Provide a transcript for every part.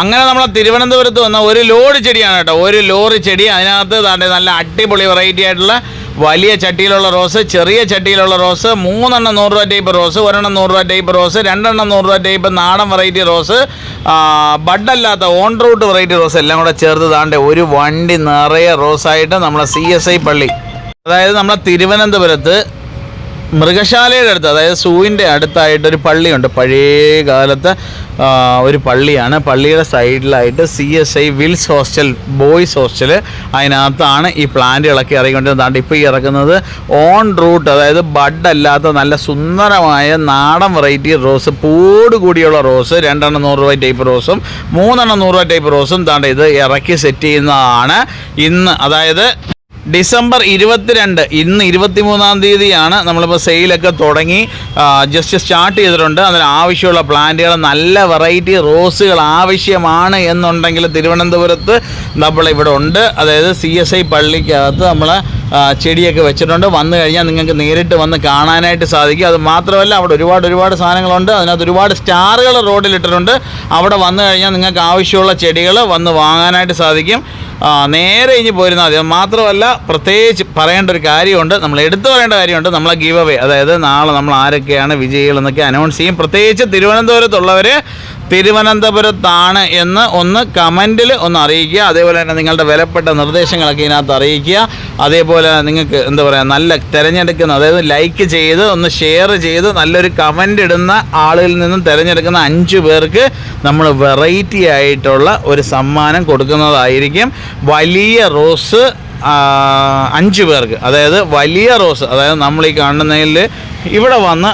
അങ്ങനെ നമ്മളെ തിരുവനന്തപുരത്ത് വന്ന ഒരു ലോഡ് ചെടിയാണ് കേട്ടോ. ഒരു ലോറി ചെടി. അതിനകത്ത് താണ്ടെ നല്ല അടിപൊളി വെറൈറ്റി ആയിട്ടുള്ള വലിയ ചട്ടിയിലുള്ള റോസ് ചെറിയ ചട്ടിയിലുള്ള റോസ് മൂന്നെണ്ണം നൂറ് രൂപ ടൈപ്പ് റോസ് ഒരെണ്ണം നൂറ് രൂപ ടൈപ്പ് റോസ് രണ്ടെണ്ണം നൂറ് രൂപ ടൈപ്പ് നാടൻ വെറൈറ്റി റോസ് ബഡല്ലാത്ത ഓൺ റൂട്ട് വെറൈറ്റി റോസ് എല്ലാം കൂടെ ചേർത്ത് താണ്ടെ ഒരു വണ്ടി നിറയെ റോസായിട്ട് നമ്മളെ സി എസ് ഐ പള്ളി. അതായത് നമ്മളെ തിരുവനന്തപുരത്ത് മൃഗശാലയുടെ അടുത്ത് അതായത് സൂവിന്റെ അടുത്തായിട്ട് ഒരു പള്ളിയുണ്ട്. പഴയ കാലത്തെ ഒരു പള്ളിയാണ്. പള്ളിയുടെ സൈഡിലായിട്ട് C S I Wills hostel boys hostel അതിനകത്താണ് ഈ പ്ലാന്റുകളൊക്കെ ഇറങ്ങിക്കൊണ്ടിരുന്നത്. ഇപ്പോൾ ഈ ഇറക്കുന്നത് ഓൺ റൂട്ട് അതായത് ബഡ് അല്ലാത്ത നല്ല സുന്ദരമായ നാടൻ വെറൈറ്റി റോസ് പൂട് കൂടിയുള്ള റോസ് രണ്ടെണ്ണം നൂറ് രൂപ ടൈപ്പ് റോസും മൂന്നെണ്ണം നൂറ് രൂപ ടൈപ്പ് റോസും താണ്ട ഇത് ഇറക്കി സെറ്റ് ചെയ്യുന്നതാണ്. ഇന്ന് അതായത് ഡിസംബർ ഇരുപത്തിരണ്ട് ഇന്ന് ഇരുപത്തിമൂന്നാം തീയതിയാണ് നമ്മളിപ്പോൾ സെയിലൊക്കെ തുടങ്ങി. ജസ്റ്റ് സ്റ്റാർട്ട് ചെയ്തിട്ടുണ്ട്. അതിന് ആവശ്യമുള്ള പ്ലാന്റുകൾ നല്ല വെറൈറ്റി റോസുകൾ ആവശ്യമാണ് എന്നുണ്ടെങ്കിൽ തിരുവനന്തപുരത്ത് നമ്മളിവിടെ ഉണ്ട്. അതായത് സി എസ് ഐ പള്ളിക്കകത്ത് നമ്മൾ ചെടിയൊക്കെ വെച്ചിട്ടുണ്ട്. വന്നു കഴിഞ്ഞാൽ നിങ്ങൾക്ക് നേരിട്ട് വന്ന് കാണാനായിട്ട് സാധിക്കും. അത് മാത്രമല്ല അവിടെ ഒരുപാട് ഒരുപാട് സാധനങ്ങളുണ്ട്. അതിനകത്ത് ഒരുപാട് സ്റ്റാറുകൾ റോഡിലിട്ടിട്ടുണ്ട്. അവിടെ വന്നു കഴിഞ്ഞാൽ നിങ്ങൾക്ക് ആവശ്യമുള്ള ചെടികൾ വന്ന് വാങ്ങാനായിട്ട് സാധിക്കും. നേരെ ഇനി പോരുന്നാൽ മതി മാത്രമല്ല പ്രത്യേകിച്ച് പറയേണ്ട ഒരു കാര്യമുണ്ട്. നമ്മൾ എടുത്തു പറയേണ്ട കാര്യമുണ്ട്. നമ്മളെ ഗീവ് അവേ അതായത് നാളെ നമ്മൾ ആരൊക്കെയാണ് വിജയികൾ എന്നൊക്കെ അനൗൺസ് ചെയ്യും. പ്രത്യേകിച്ച് തിരുവനന്തപുരത്തുള്ളവർ തിരുവനന്തപുരത്താണ് എന്ന് ഒന്ന് കമന്റിൽ ഒന്ന് അറിയിക്കുക. അതേപോലെ തന്നെ നിങ്ങളുടെ വിലപ്പെട്ട നിർദ്ദേശങ്ങളൊക്കെ ഇതിനകത്ത് അറിയിക്കുക. അതേപോലെ നിങ്ങൾക്ക് എന്താ പറയുക നല്ല തിരഞ്ഞെടുക്കുന്ന അതായത് ലൈക്ക് ചെയ്ത് ഒന്ന് ഷെയർ ചെയ്ത് നല്ലൊരു കമന്റ് ഇടുന്ന ആളുകളിൽ നിന്നും തിരഞ്ഞെടുക്കുന്ന അഞ്ച് പേർക്ക് നമ്മൾ വെറൈറ്റി ആയിട്ടുള്ള ഒരു സമ്മാനം കൊടുക്കുന്നതായിരിക്കും. വലിയ റോസ് അഞ്ച് പേർക്ക്. അതായത് വലിയ റോസ് അതായത് നമ്മൾ ഈ കാണുന്നതിൽ ഇവിടെ വന്ന്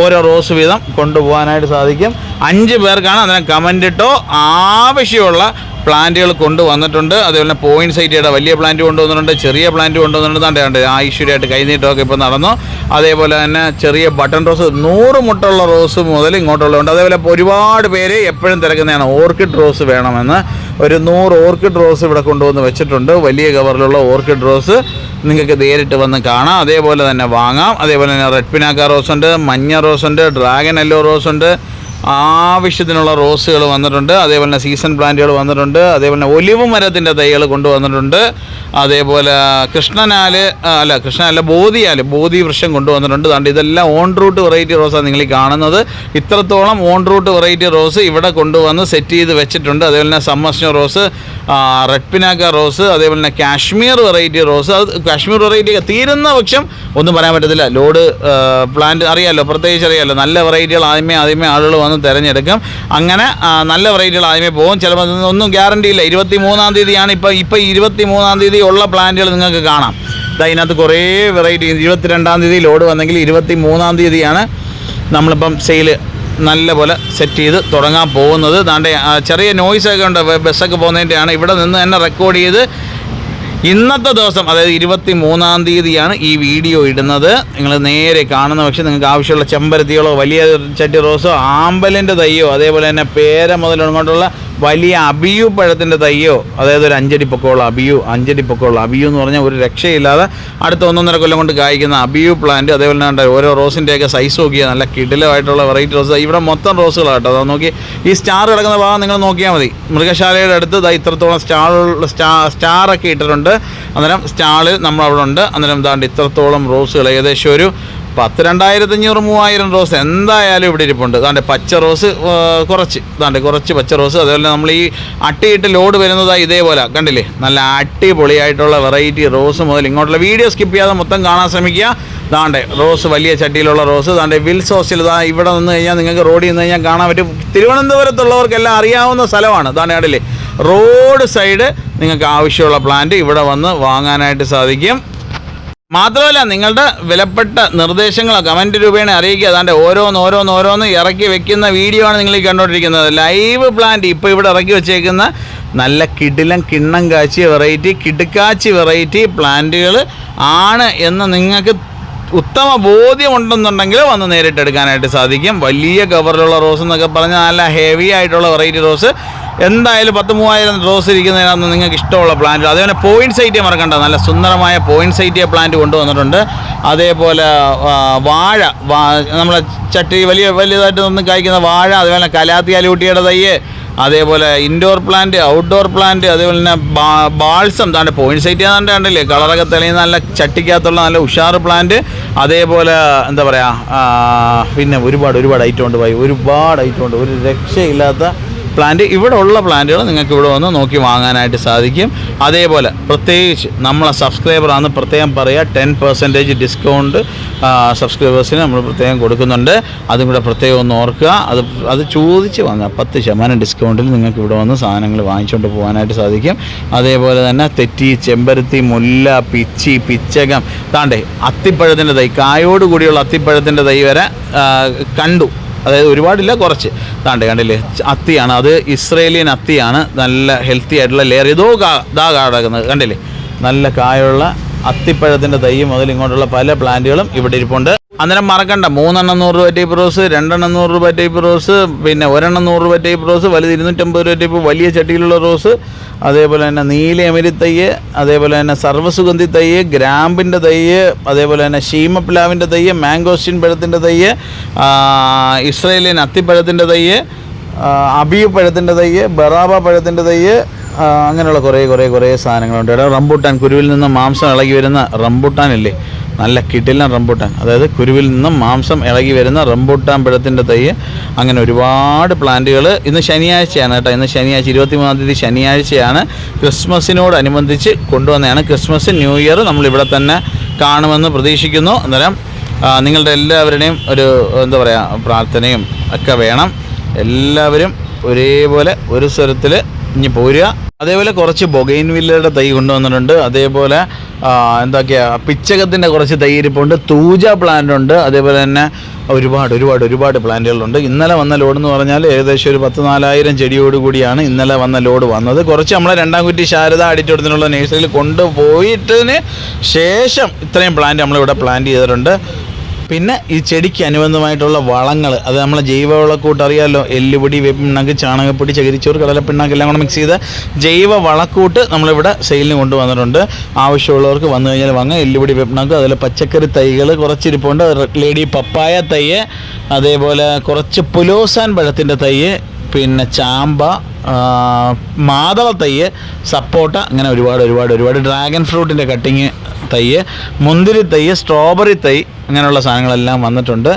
ഓരോ റോസ് വീതം കൊണ്ടുപോകാനായിട്ട് സാധിക്കും. അഞ്ച് പേർക്കാണ് അതിനെ കമന്റ് ഇട്ടോ ആവശ്യമുള്ള പ്ലാന്റുകൾ കൊണ്ടുവന്നിട്ടുണ്ട്. അതേപോലെ പോയിന്റ് സൈറ്റിയുടെ വലിയ പ്ലാന്റ് കൊണ്ടുവന്നിട്ടുണ്ട് ചെറിയ പ്ലാന്റ് കൊണ്ടുവന്നിട്ടുണ്ട്. ദാണ്ടെ കണ്ടേ ആ ഐശ്വര്യമായിട്ട് കൈനീട്ടമൊക്കെ ഇപ്പോൾ നടന്നു. അതേപോലെ തന്നെ ചെറിയ ബട്ടൺ റോസ് നൂറ് മുട്ടുള്ള റോസ് മുതൽ ഇങ്ങോട്ടുള്ളതുണ്ട് അതേപോലെ ഒരുപാട് പേര് എപ്പോഴും തിരക്കുന്നതാണ് ഓർക്കിഡ് റോസ് വേണമെന്ന്. ഒരു നൂറ് ഓർക്കിഡ് റോസ് ഇവിടെ കൊണ്ടുവന്ന് വെച്ചിട്ടുണ്ട്. വലിയ കവറിലുള്ള ഓർക്കിഡ് റോസ് നിങ്ങൾക്ക് നേരിട്ട് വന്ന് കാണാം. അതേപോലെ തന്നെ വാങ്ങാം. അതേപോലെ തന്നെ റെഡ് പിനാക്ക റോസ് ഉണ്ട് മഞ്ഞ റോസ് ഉണ്ട് ഡ്രാഗൺ യെല്ലോ റോസ് ഉണ്ട്. ആവശ്യത്തിനുള്ള റോസുകൾ വന്നിട്ടുണ്ട്. അതേപോലെ തന്നെ സീസൺ പ്ലാന്റുകൾ വന്നിട്ടുണ്ട്. അതേപോലെ തന്നെ ഒലിവ് മരത്തിന്റെ തൈകൾ കൊണ്ടുവന്നിട്ടുണ്ട്. അതേപോലെ കൃഷ്ണനാല് അല്ല കൃഷ്ണനല്ല ബോധിയാൽ ബോധി വൃക്ഷം കൊണ്ടുവന്നിട്ടുണ്ട്. അതുകൊണ്ട് ഇതെല്ലാം ഓൺ റൂട്ട് വെറൈറ്റി റോസാണ് നിങ്ങൾ കാണുന്നത്. ഇത്രത്തോളം ഓൺ റൂട്ട് വെറൈറ്റി റോസ് ഇവിടെ കൊണ്ടുവന്ന് സെറ്റ് ചെയ്ത് വെച്ചിട്ടുണ്ട്. അതേപോലെ തന്നെ സമ്മസ്നോ റോസ് റെഡ് പിനാക്ക റോസ് അതേപോലെ തന്നെ കാശ്മീർ വെറൈറ്റി റോസ് അത് കാശ്മീർ വെറൈറ്റി തീരുന്ന പക്ഷം ഒന്നും പറയാൻ പറ്റത്തില്ല. ലോഡ് പ്ലാന്റ് അറിയാമല്ലോ പ്രത്യേകിച്ച് അറിയാമല്ലോ നല്ല വെറൈറ്റികൾ ആദ്യമേ ആദ്യമേ ആളുകൾ വന്ന് തിരഞ്ഞെടുക്കും. അങ്ങനെ നല്ല വെറൈറ്റികൾ ആദ്യമേ പോകും. ചിലപ്പോൾ ഒന്നും ഗ്യാരണ്ടി ഇല്ല. ഇരുപത്തി മൂന്നാം തീയതിയാണ് ഇപ്പോൾ ഇപ്പോൾ ഇരുപത്തി മൂന്നാം തീയതി ഉള്ള പ്ലാന്റുകൾ നിങ്ങൾക്ക് കാണാം. അതിനകത്ത് കുറേ വെറൈറ്റി ഇരുപത്തിരണ്ടാം തീയതി ലോഡ് വന്നെങ്കിൽ ഇരുപത്തി മൂന്നാം തീയതിയാണ് നമ്മളിപ്പം സെയിൽ നല്ല പോലെ സെറ്റ് ചെയ്ത് തുടങ്ങാൻ പോകുന്നത്. ദാണ്ടെ ചെറിയ നോയ്സൊക്കെ ഉണ്ട്. ബസ്സൊക്കെ പോകുന്നതിന്റെയാണ് ഇവിടെ നിന്ന് തന്നെ റെക്കോർഡ് ചെയ്ത് ഇന്നത്തെ ദിവസം അതായത് ഇരുപത്തി മൂന്നാം തീയതിയാണ് ഈ വീഡിയോ ഇടുന്നത്. നിങ്ങൾ നേരെ കാണുന്ന പക്ഷേ നിങ്ങൾക്ക് ആവശ്യമുള്ള ചെമ്പരത്തികളോ വലിയ ചട്ടി റോസോ ആമ്പലിന്റെ തയ്യോ അതേപോലെ തന്നെ പേര മുതൽ കൊണ്ടുള്ള വലിയ അബിയു പഴത്തിന്റെ തയ്യോ അതായത് ഒരു അഞ്ചടി പൊക്കമുള്ള അബിയു അഞ്ചടി പൊക്കമുള്ള അബിയു എന്ന് പറഞ്ഞാൽ ഒരു രക്ഷയില്ലാതെ അടുത്ത ഒന്നൊന്നര കൊല്ലം കൊണ്ട് കായ്ക്കുന്ന അബിയു പ്ലാന്റ് അതേപോലെ തന്നെ ഓരോ റോസിന്റെയൊക്കെ സൈസ് നോക്കിയാൽ നല്ല കിടിലമായിട്ടുള്ള വെറൈറ്റി റോസ് ഇവിടെ മൊത്തം റോസുകളാട്ടോ അത് നോക്കി ഈ സ്റ്റാർ കിടക്കുന്ന ഭാഗം നിങ്ങൾ നോക്കിയാൽ മതി. മൃഗശാലയുടെ അടുത്ത് ഇത്രത്തോളം സ്റ്റാർ സ്റ്റാർ സ്റ്റാറൊക്കെ ഇട്ടിട്ടുണ്ട്. അന്നേരം സ്റ്റാൾ നമ്മൾ അവിടെ ഉണ്ട് അന്നേരം ഇതാണ്ട് ഇത്രത്തോളം റോസുകൾ. ഏകദേശം ഒരു പത്ത് രണ്ടായിരത്തി അഞ്ഞൂറ് മൂവായിരം റോസ്. എന്തായാലും ഇവിടെ ഇരിപ്പുണ്ട്. അതാണ്ട് പച്ച റോസ് കുറച്ച്. അതാണ്ട് കുറച്ച് പച്ച റോസ്. അതേപോലെ നമ്മൾ ഈ അട്ടിയിട്ട് ലോഡ് വരുന്നതായി ഇതേപോലെ. കണ്ടില്ലേ? നല്ല അടിപൊളിയായിട്ടുള്ള വെറൈറ്റി റോസ് മുതൽ ഇങ്ങോട്ടുള്ള വീഡിയോ സ്കിപ്പ് ചെയ്യാതെ മൊത്തം കാണാൻ ശ്രമിക്കുക. ദാണ്ടെ റോസ് വലിയ ചട്ടിയിലുള്ള റോസ്. ദാണ്ടെ വിൽസ് ഹോസ്റ്റൽ ദാ ഇവിടെ നിന്ന് കഴിഞ്ഞാൽ നിങ്ങൾക്ക് റോഡിൽ നിന്ന് കഴിഞ്ഞാൽ കാണാൻ പറ്റും. തിരുവനന്തപുരത്തുള്ളവർക്കെല്ലാം അറിയാവുന്ന സ്ഥലമാണ്. ദാണ്ടെ കണ്ടില്ലേ? റോഡ് സൈഡ് നിങ്ങൾക്ക് ആവശ്യമുള്ള പ്ലാന്റ് ഇവിടെ വന്ന് വാങ്ങാനായിട്ട് സാധിക്കും. മാത്രമല്ല നിങ്ങളുടെ വിലപ്പെട്ട നിർദ്ദേശങ്ങളോ കമന്റ് രൂപേണ അറിയിക്കുക. അതാണ്ട് ഓരോന്ന് ഓരോന്ന് ഓരോന്ന് ഇറക്കി വെക്കുന്ന വീഡിയോ ആണ് നിങ്ങൾ ഈ കണ്ടുകൊണ്ടിരിക്കുന്നത് ലൈവ് പ്ലാന്റ് ഇപ്പോൾ ഇവിടെ ഇറക്കി വെച്ചേക്കുന്ന നല്ല കിടിലം കിണ്ണം കാച്ചിയ വെറൈറ്റി കിടുക്കാച്ചി വെറൈറ്റി പ്ലാന്റുകൾ ആണ് എന്ന് നിങ്ങൾക്ക് ഉത്തമ ബോധ്യമുണ്ടെന്നുണ്ടെങ്കിൽ വന്ന് നേരിട്ട് എടുക്കാനായിട്ട് സാധിക്കും. വലിയ കവറിലുള്ള റോസ് എന്നൊക്കെ പറഞ്ഞാൽ നല്ല ഹെവി ആയിട്ടുള്ള വെറൈറ്റി റോസ് എന്തായാലും പത്ത് മൂവായിരം റോസ് ഇരിക്കുന്നതിനകത്ത് നിങ്ങൾക്ക് ഇഷ്ടമുള്ള പ്ലാന്റ് അതേപോലെ പോയിന്റ് സൈറ്റിയെ മറക്കണ്ട. നല്ല സുന്ദരമായ പോയിന്റ് സൈറ്റിയെ പ്ലാന്റ് കൊണ്ടുവന്നിട്ടുണ്ട്. അതേപോലെ വാഴ. നമ്മളെ ചട്ടി വലിയ വലിയതായിട്ട് നിന്ന് കായ്ക്കുന്ന വാഴ അതേപോലെ കലാത്തി അലൂട്ടിയുടെ തയ്യ് അതേപോലെ ഇൻഡോർ പ്ലാന്റ് ഔട്ട്ഡോർ പ്ലാന്റ് അതേപോലെ തന്നെ ബാൾസം താണ്ട് പോയിന്റ് സൈറ്റ് ഏതാണ്ട് കണ്ടില്ലേ? കളറൊക്കെ തെളിയുന്ന നല്ല ചട്ടിക്കകത്തുള്ള നല്ല ഉഷാർ പ്ലാന്റ് അതേപോലെ എന്താ പറയുക പിന്നെ ഒരുപാട് ഒരുപാട് ഐറ്റം ഉണ്ട് പോയി ഒരുപാട് ഐറ്റം ഉണ്ട്. ഒരു രക്ഷയില്ലാത്ത പ്ലാന്റ് ഇവിടെ ഉള്ള പ്ലാന്റുകൾ നിങ്ങൾക്ക് ഇവിടെ വന്ന് നോക്കി വാങ്ങാനായിട്ട് സാധിക്കും. അതേപോലെ പ്രത്യേകിച്ച് നമ്മളെ സബ്സ്ക്രൈബറാണ് പ്രത്യേകം പറയുക ടെൻ പെർസെന്റേജ് ഡിസ്കൗണ്ട് സബ്സ്ക്രൈബേഴ്സിന് നമ്മൾ പ്രത്യേകം കൊടുക്കുന്നുണ്ട്. അതും കൂടെ പ്രത്യേകം ഒന്ന് ഓർക്കുക. അത് അത് ചോദിച്ച് വാങ്ങുക. പത്ത് ശതമാനം ഡിസ്കൗണ്ടിൽ നിങ്ങൾക്ക് ഇവിടെ വന്ന് സാധനങ്ങൾ വാങ്ങിച്ചുകൊണ്ട് പോകാനായിട്ട് സാധിക്കും. അതേപോലെ തന്നെ തെറ്റി ചെമ്പരത്തി മുല്ല പിച്ചി പിച്ചകം. താണ്ടേ അത്തിപ്പഴത്തിന്റെ തൈ കായോട് കൂടിയുള്ള അത്തിപ്പഴത്തിന്റെ തൈ വരെ കണ്ടു. അതായത് ഒരുപാടില്ല കുറച്ച്. താണ്ട് കണ്ടില്ലേ അത്തിയാണ്. അത് ഇസ്രേലിയൻ അത്തിയാണ്. നല്ല ഹെൽത്തി ആയിട്ടുള്ള ലെയർ ഇതോ ഇതാ കിടക്കുന്നത് കണ്ടില്ലേ? നല്ല കായുള്ള അത്തിപ്പഴത്തിന്റെ തൈ മുതൽ ഇങ്ങോട്ടുള്ള പല പ്ലാന്റുകളും ഇവിടെ ഇരിപ്പുണ്ട്. അന്നേരം മറക്കണ്ട. മൂന്നെണ്ണം നൂറ് രൂപ ടൈപ്പ് റോസ് രണ്ടെണ്ണം നൂറ് രൂപ ടൈപ്പ് റോസ് പിന്നെ ഒരെണ്ണം നൂറ് രൂപ ടൈപ്പ് റോസ് വലുത് ഇരുന്നൂറ്റമ്പത് രൂപ ടൈപ്പ് വലിയ ചട്ടിയിലുള്ള റോസ് അതേപോലെ തന്നെ നീല തയ്യ് അതേപോലെ തന്നെ സർവസുഗന്ധി തയ്യ് ഗ്രാമ്പിന്റെ തയ്യ് അതേപോലെ തന്നെ ഷീമപ്ലാവിന്റെ തയ്യ് മാംഗോസ്റ്റിൻ പഴത്തിന്റെ തയ്യ് ഇസ്രയേലിയൻ അത്തിപ്പഴത്തിന്റെ തയ്യ് ആ, അബിയു പഴത്തിന്റെ തയ്യ് ബറാബ പഴത്തിന്റെ തയ്യ് അങ്ങനെയുള്ള കുറേ കുറേ കുറേ സാധനങ്ങളുണ്ട്. ഇവിടെ റംബൂട്ടാൻ കുരുവിൽ നിന്ന് മാംസം ഇളകി വരുന്ന റംബൂട്ടാൻ ഇല്ലേ? നല്ല കിടിലൻ റംബൂട്ടാൻ. അതായത് കുരുവിൽ നിന്നും മാംസം ഇളകി വരുന്ന റംബൂട്ടാൻ പഴത്തിന്റെ തൈ. അങ്ങനെ ഒരുപാട് പ്ലാന്റുകൾ ഇന്ന് ശനിയാഴ്ചയാണ് കേട്ടോ. ഇന്ന് ശനിയാഴ്ച ഇരുപത്തി മൂന്നാം തീയതി ശനിയാഴ്ചയാണ്. ക്രിസ്മസിനോടനുബന്ധിച്ച് കൊണ്ടുവന്നതാണ്. ക്രിസ്മസ് ന്യൂ ഇയർ നമ്മളിവിടെ തന്നെ കാണുമെന്ന് പ്രതീക്ഷിക്കുന്നു. അന്നേരം നിങ്ങളുടെ എല്ലാവരുടെയും ഒരു എന്താ പറയുക പ്രാർത്ഥനയും ഒക്കെ വേണം. എല്ലാവരും ഒരേപോലെ ഒരു സ്വരത്തിൽ ഇനി പോരുക. അതേപോലെ കുറച്ച് ബൊഗൈൻ വില്ലയുടെ തൈ കൊണ്ടുവന്നിട്ടുണ്ട്. അതേപോലെ എന്തൊക്കെയാ പിച്ചകത്തിന്റെ കുറച്ച് തൈ ഇരിപ്പുണ്ട്. തൂജ പ്ലാന്റ് ഉണ്ട്. അതേപോലെ തന്നെ ഒരുപാട് ഒരുപാട് ഒരുപാട് പ്ലാന്റുകളുണ്ട് ഇന്നലെ വന്ന ലോഡ് എന്ന് പറഞ്ഞാൽ ഏകദേശം ഒരു പത്ത് നാലായിരം ചെടിയോട് കൂടിയാണ് ഇന്നലെ വന്ന ലോഡ് വന്നത്. കുറച്ച് നമ്മളെ രണ്ടാം കുറ്റി ശാരദ അടിച്ചോടത്തിനുള്ള നേഴ്സറിയിൽ കൊണ്ടുപോയിട്ടതിന് ശേഷം ഇത്രയും പ്ലാന്റ് നമ്മളിവിടെ പ്ലാന്റ് ചെയ്തിട്ടുണ്ട്. പിന്നെ ഈ ചെടിക്ക് അനുബന്ധമായിട്ടുള്ള വളങ്ങൾ അത് നമ്മളെ ജൈവവളക്കൂട്ട് അറിയാമല്ലോ എല്ലുപൊടി വേപ്പിണ്ണാക്ക് ചാണകപ്പൊടി ചകിരിച്ചോറ് കടലപ്പിണ്ണാക്ക് എല്ലാം കൂടെ മിക്സ് ചെയ്ത ജൈവ വളക്കൂട്ട് നമ്മളിവിടെ സെയിലിന് കൊണ്ടുവന്നിട്ടുണ്ട്. ആവശ്യമുള്ളവർക്ക് വന്നു കഴിഞ്ഞാൽ വാങ്ങാം. എല്ലുപൊടി വേപ്പിണ്ണാക്ക് അതുപോലെ പച്ചക്കറി തൈകൾ കുറച്ചിരിപ്പുണ്ട്. ലേഡി പപ്പായ തൈ അതേപോലെ കുറച്ച് പുലോസാൻ പഴത്തിന്റെ തൈ പിന്നെ ചാമ്പ മാതള തയ്യ് സപ്പോട്ട അങ്ങനെ ഒരുപാട് ഒരുപാട് ഒരുപാട് ഡ്രാഗൺ ഫ്രൂട്ടിന്റെ കട്ടിങ് തയ്യ് മുന്തിരി തയ്യ് സ്ട്രോബെറി തൈ അങ്ങനെയുള്ള സാധനങ്ങളെല്ലാം വന്നിട്ടുണ്ട്.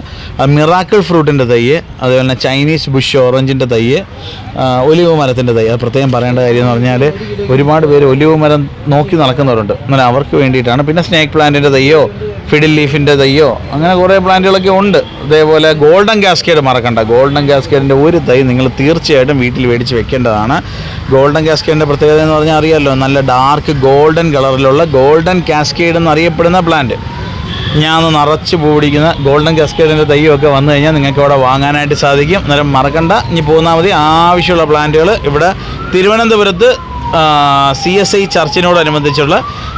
മിറാക്കിൾ ഫ്രൂട്ടിന്റെ തയ്യ് അതുപോലെ തന്നെ ചൈനീസ് ബുഷ് ഓറഞ്ചിന്റെ തയ്യ് ഒലിവ് മരത്തിന്റെ തൈ അത് പ്രത്യേകം പറയേണ്ട കാര്യം എന്ന് പറഞ്ഞാൽ ഒരുപാട് പേര് ഒലിവ് മരം നോക്കി നടക്കുന്നവരുണ്ട്. എന്നാൽ അവർക്ക് വേണ്ടിയിട്ടാണ്. പിന്നെ സ്നേക്ക് പ്ലാന്റിന്റെ തൈയോ ഫിഡിൽ ലീഫിന്റെ തൈയോ അങ്ങനെ കുറേ പ്ലാന്റുകളൊക്കെ ഉണ്ട്. അതേപോലെ ഗോൾഡൻ കാസ്കേഡ് മറക്കണ്ട. ഗോൾഡൻ കാസ്കേഡിന്റെ ഒരു തൈ നിങ്ങൾ തീർച്ചയായിട്ടും വീട്ടിൽ മേടിച്ച് വെക്കേണ്ടതാണ്. ഗോൾഡൻ കാസ്കേഡിന്റെ പ്രത്യേകത എന്ന് പറഞ്ഞാൽ അറിയാമല്ലോ നല്ല ഡാർക്ക് ഗോൾഡൻ കളറിലുള്ള ഗോൾഡൻ കാസ്കേഡ് എന്നറിയപ്പെടുന്ന പ്ലാന്റ്. ഞാൻ നിറച്ച് പൂടിക്കുന്ന ഗോൾഡൻ കാസ്കേഡിന്റെ തൈയൊക്കെ വന്നു കഴിഞ്ഞാൽ നിങ്ങൾക്ക് അവിടെ വാങ്ങാനായിട്ട് സാധിക്കും. അന്നേരം മറക്കണ്ട. ഇനി പോന്നാൽ മതി. ആവശ്യമുള്ള പ്ലാന്റുകൾ ഇവിടെ തിരുവനന്തപുരത്ത് സി എസ് ഐ ചർച്ചിനോടനുബന്ധിച്ചുള്ള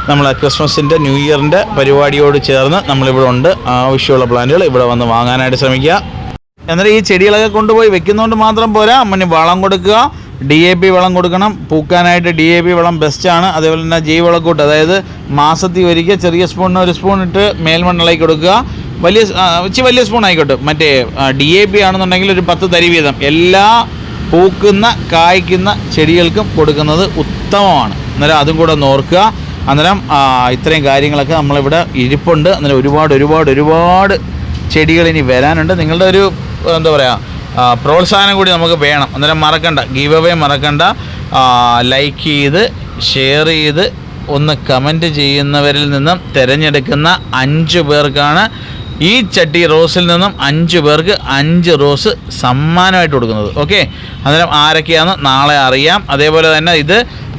നമ്മളെ ക്രിസ്മസിന്റെ ന്യൂ ഇയറിന്റെ പരിപാടിയോട് ചേർന്ന് നമ്മളിവിടെ ഉണ്ട്. ആവശ്യമുള്ള പ്ലാന്റുകൾ ഇവിടെ വന്ന് വാങ്ങാനായിട്ട് ശ്രമിക്കുക. എന്നിട്ട് ഈ ചെടികളൊക്കെ കൊണ്ടുപോയി വെക്കുന്നതുകൊണ്ട് മാത്രം പോരാ. അമ്മന് വളം കൊടുക്കുക. ഡി എ പി വളം കൊടുക്കണം. പൂക്കാനായിട്ട് ഡി എ പി വളം ബെസ്റ്റാണ് അതേപോലെ തന്നെ ജൈവവളക്കൂട്ട് അതായത് മാസത്തിൽ ഒരിക്കൽ ചെറിയ സ്പൂണിന് ഒരു സ്പൂൺ ഇട്ട് മേൽമണ്ണിളക്കി കൊടുക്കുക. വലിയ ഇച്ചിരി വലിയ സ്പൂൺ ആയിക്കോട്ടെ. മറ്റേ ഡി എ പി ആണെന്നുണ്ടെങ്കിൽ ഒരു പത്ത് തരി വീതം. എല്ലാ പൂക്കുന്ന കായ്ക്കുന്ന ചെടികൾക്കും കൊടുക്കുന്നത് ഉത്തമമാണ്. അന്നേരം അതും കൂടെ ഒന്ന് ഓർക്കുക. അന്നേരം ഇത്രയും കാര്യങ്ങളൊക്കെ നമ്മളിവിടെ ഇരിപ്പുണ്ട്. അന്നേരം ഒരുപാട് ഒരുപാട് ഒരുപാട് ചെടികൾ ഇനി വരാനുണ്ട്. നിങ്ങളുടെ ഒരു എന്താ പറയുക പ്രോത്സാഹനം കൂടി നമുക്ക് വേണം. അന്നേരം മറക്കണ്ട. ഗീവ് അവേ മറക്കണ്ട. ലൈക്ക് ചെയ്ത് ഷെയർ ചെയ്ത് ഒന്ന് കമന്റ് ചെയ്യുന്നവരിൽ നിന്നും തിരഞ്ഞെടുക്കുന്ന അഞ്ച് പേർക്കാണ് ഈ ചട്ടി റോസിൽ നിന്നും അഞ്ച് പേർക്ക് അഞ്ച് റോസ് സമ്മാനമായിട്ട് കൊടുക്കുന്നത്. ഓക്കെ? അന്നേരം ആരൊക്കെയാണെന്ന് നാളെ അറിയാം. അതേപോലെ തന്നെ ഇത്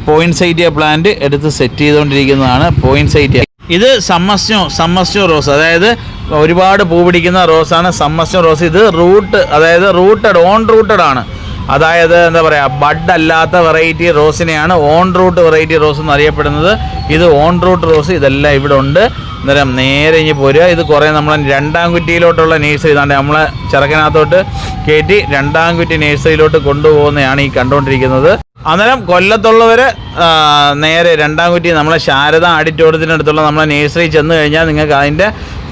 പോയിന്റ് സൈറ്റിയ പ്ലാന്റ് എടുത്ത് സെറ്റ് ചെയ്തുകൊണ്ടിരിക്കുന്നതാണ് പോയിന്റ് സൈറ്റിയ ഇത് summer snow summer snow rose. അതായത് ഒരുപാട് പൂ പിടിക്കുന്ന റോസാണ് സമ്മസ്നോ റോസ്. ഇത് റൂട്ട് അതായത് റൂട്ടഡ് ഓൺ റൂട്ടഡ് ആണ്. അതായത് എന്താ പറയുക ബഡ് അല്ലാത്ത വെറൈറ്റി റോസിനെയാണ് ഓൺ റൂട്ട് വെറൈറ്റി റോസ് എന്ന് അറിയപ്പെടുന്നത് ഇത് ഓൺ റൂട്ട് റോസ് ഇതെല്ലാം ഇവിടെ ഉണ്ട്. അന്നേരം നേരെ ഇനി പോരുക. ഇത് കുറേ നമ്മൾ രണ്ടാം കുറ്റിയിലോട്ടുള്ള നേഴ്സറി ഇതാണ്ട് നമ്മളെ ചെറുക്കനകത്തോട്ട് കയറ്റി രണ്ടാം കുറ്റി നേഴ്സറിയിലോട്ട് കൊണ്ടുപോകുന്നതാണ് ഈ കണ്ടുകൊണ്ടിരിക്കുന്നത്. അന്നേരം കൊല്ലത്തുള്ളവർ നേരെ രണ്ടാം കുറ്റി നമ്മളെ ശാരദ ആഡിറ്റോറിയത്തിനടുത്തുള്ള നമ്മളെ നേഴ്സറി ചെന്ന് കഴിഞ്ഞാൽ നിങ്ങൾക്ക് അതിന്റെ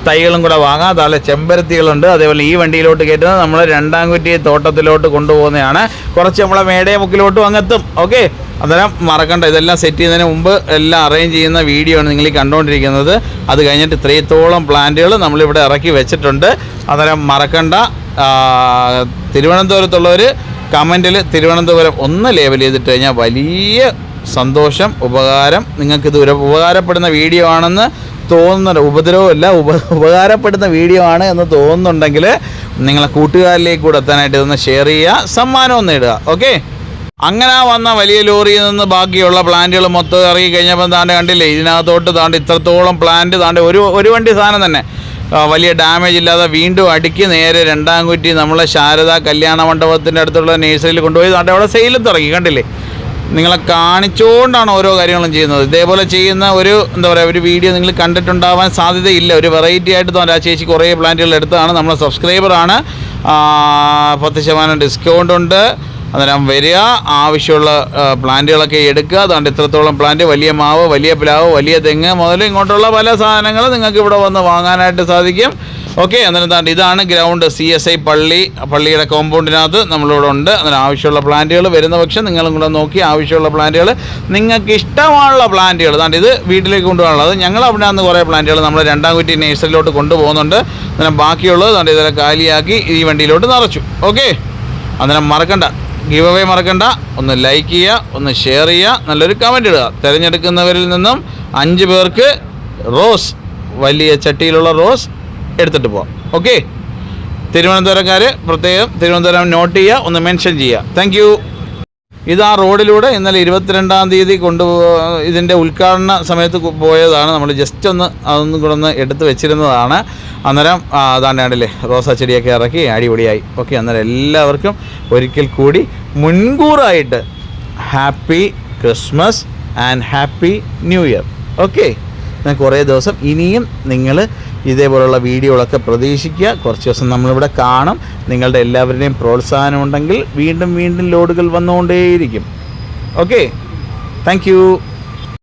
തൈകളും കൂടെ വാങ്ങാം. അതുപോലെ ചെമ്പരത്തികളുണ്ട്. അതേപോലെ ഈ വണ്ടിയിലോട്ട് കയറ്റുന്നത് നമ്മൾ രണ്ടാം കുറ്റി തോട്ടത്തിലോട്ട് കൊണ്ടുപോകുന്നതാണ്. കുറച്ച് നമ്മളെ മേടയ മുക്കിലോട്ടും അങ്ങെത്തും. ഓക്കെ അന്നേരം മറക്കണ്ട. ഇതെല്ലാം സെറ്റ് ചെയ്യുന്നതിന് മുമ്പ് എല്ലാം അറേഞ്ച് ചെയ്യുന്ന വീഡിയോ ആണ് നിങ്ങൾ ഈ കണ്ടുകൊണ്ടിരിക്കുന്നത് അത് കഴിഞ്ഞിട്ട് ഇത്രയത്തോളം പ്ലാന്റുകൾ നമ്മളിവിടെ ഇറക്കി വെച്ചിട്ടുണ്ട്. അന്നേരം മറക്കണ്ട. തിരുവനന്തപുരത്തുള്ളവർ കമന്റിൽ തിരുവനന്തപുരം ഒന്ന് ലേബൽ ചെയ്തിട്ട് കഴിഞ്ഞാൽ വലിയ സന്തോഷം ഉപകാരം. നിങ്ങൾക്കിത് ഒരു ഉപകാരപ്പെടുന്ന വീഡിയോ ആണെന്ന് തോന്നുന്നുണ്ട്. ഉപദ്രവമല്ല ഉപ ഉപകാരപ്പെടുന്ന വീഡിയോ ആണ് എന്ന് തോന്നുന്നുണ്ടെങ്കിൽ നിങ്ങളെ കൂട്ടുകാരിലേക്ക് കൂടെ എത്താനായിട്ട് ഇതൊന്ന് ഷെയർ ചെയ്യുക സമ്മാനം ഒന്ന് ഇടുക ഓക്കെ അങ്ങനെ വന്ന വലിയ ലോറിയിൽ നിന്ന് ബാക്കിയുള്ള പ്ലാന്റുകൾ മൊത്തം ഇറങ്ങി കഴിഞ്ഞപ്പോൾ താണ്ട് കണ്ടില്ലേ ഇതിനകത്തോട്ട് താണ്ട് ഇത്രത്തോളം പ്ലാന്റ് താണ്ട് ഒരു ഒരു വണ്ടി സാധനം തന്നെ. വലിയ ഡാമേജ് ഇല്ലാതെ വീണ്ടും അടുക്കി നേരെ രണ്ടാം കുറ്റി നമ്മളെ ശാരദ കല്യാണ മണ്ഡപത്തിന്റെ അടുത്തുള്ള നേഴ്സറിയിൽ കൊണ്ടുപോയി. അവിടെ അവിടെ സെയിലും തുടങ്ങി കണ്ടില്ലേ? നിങ്ങളെ കാണിച്ചുകൊണ്ടാണ് ഓരോ കാര്യങ്ങളും ചെയ്യുന്നത്. ഇതേപോലെ ചെയ്യുന്ന ഒരു എന്താ പറയുക ഒരു വീഡിയോ നിങ്ങൾ കണ്ടിട്ടുണ്ടാവാൻ സാധ്യതയില്ല. ഒരു വെറൈറ്റി ആയിട്ട് ആ ചേച്ചി കുറേ പ്ലാന്റുകൾ എടുത്തതാണ്. നമ്മളെ സബ്സ്ക്രൈബറാണ് പത്ത് ശതമാനം ഡിസ്കൗണ്ട് ഉണ്ട്. അന്നേരം വരിക ആവശ്യമുള്ള പ്ലാന്റുകളൊക്കെ എടുക്കുക. അതുകൊണ്ട് ഇത്രത്തോളം പ്ലാന്റ് വലിയ മാവ് വലിയ പ്ലാവ് വലിയ തെങ്ങ് മുതൽ ഇങ്ങോട്ടുള്ള പല സാധനങ്ങൾ നിങ്ങൾക്ക് ഇവിടെ വന്ന് വാങ്ങാനായിട്ട് സാധിക്കും. ഓക്കെ അന്നേരം താണ്ട് ഇതാണ് ഗ്രൗണ്ട് സി എസ് ഐ പള്ളി. പള്ളിയുടെ കോമ്പൗണ്ടിനകത്ത് നമ്മളിവിടെ ഉണ്ട്. അന്നേരം ആവശ്യമുള്ള പ്ലാന്റുകൾ വരുന്ന പക്ഷം നിങ്ങളും കൂടെ നോക്കി ആവശ്യമുള്ള പ്ലാന്റുകൾ. നിങ്ങൾക്ക് ഇഷ്ടമുള്ള പ്ലാന്റുകൾ താണ്ട് ഇത് വീട്ടിലേക്ക് കൊണ്ടുപോകാനുള്ളത്. ഞങ്ങൾ അവിടെ നിന്ന് കുറേ പ്ലാന്റുകൾ നമ്മൾ രണ്ടാം കുറ്റി നേഴ്സറിയിലോട്ട് കൊണ്ടുപോകുന്നുണ്ട്. അന്നേരം ബാക്കിയുള്ളത് താണ്ട് ഇതെല്ലാം കാലിയാക്കി ഈ വണ്ടിയിലോട്ട് നിറച്ചു. ഓക്കെ അന്നേരം മറക്കണ്ട. ഗീവ് അവേ മറക്കണ്ട. ഒന്ന് ലൈക്ക് ചെയ്യുക ഒന്ന് ഷെയർ ചെയ്യുക നല്ലൊരു കമന്റ് ഇടുക. തിരഞ്ഞെടുക്കുന്നവരിൽ നിന്നും അഞ്ച് പേർക്ക് റോസ് വലിയ ചട്ടിയിലുള്ള റോസ് എടുത്തിട്ട് പോവാം. ഓക്കെ തിരുവനന്തപുരക്കാർ പ്രത്യേകം തിരുവനന്തപുരം നോട്ട് ചെയ്യുക ഒന്ന് മെൻഷൻ ചെയ്യുക. താങ്ക് ഇത് ആ റോഡിലൂടെ ഇന്നലെ ഇരുപത്തിരണ്ടാം തീയതി കൊണ്ട് ഇതിന്റെ ഉദ്ഘാടന സമയത്ത് പോയതാണ്. നമ്മൾ ജസ്റ്റ് ഒന്ന് അതൊന്നും കൂടെ ഒന്ന് എടുത്ത് വെച്ചിരുന്നതാണ്. അന്നേരം അതാണ്ടാണ്ടല്ലേ റോസാ ചെടിയൊക്കെ ഇറക്കി അടിപൊളിയായി. ഓക്കെ അന്നേരം എല്ലാവർക്കും ഒരിക്കൽ കൂടി മുൻകൂറായിട്ട് happy Christmas and happy new year. Okay. കുറേ ദിവസം ഇനിയും നിങ്ങൾ ഇതേപോലുള്ള വീഡിയോകളൊക്കെ പ്രതീക്ഷിക്കുക. കുറച്ച് ദിവസം നമ്മളിവിടെ കാണും. നിങ്ങളുടെ എല്ലാവരുടെയും പ്രോത്സാഹനം ഉണ്ടെങ്കിൽ വീണ്ടും വീണ്ടും ലോഡുകൾ വന്നുകൊണ്ടേയിരിക്കും. Okay thank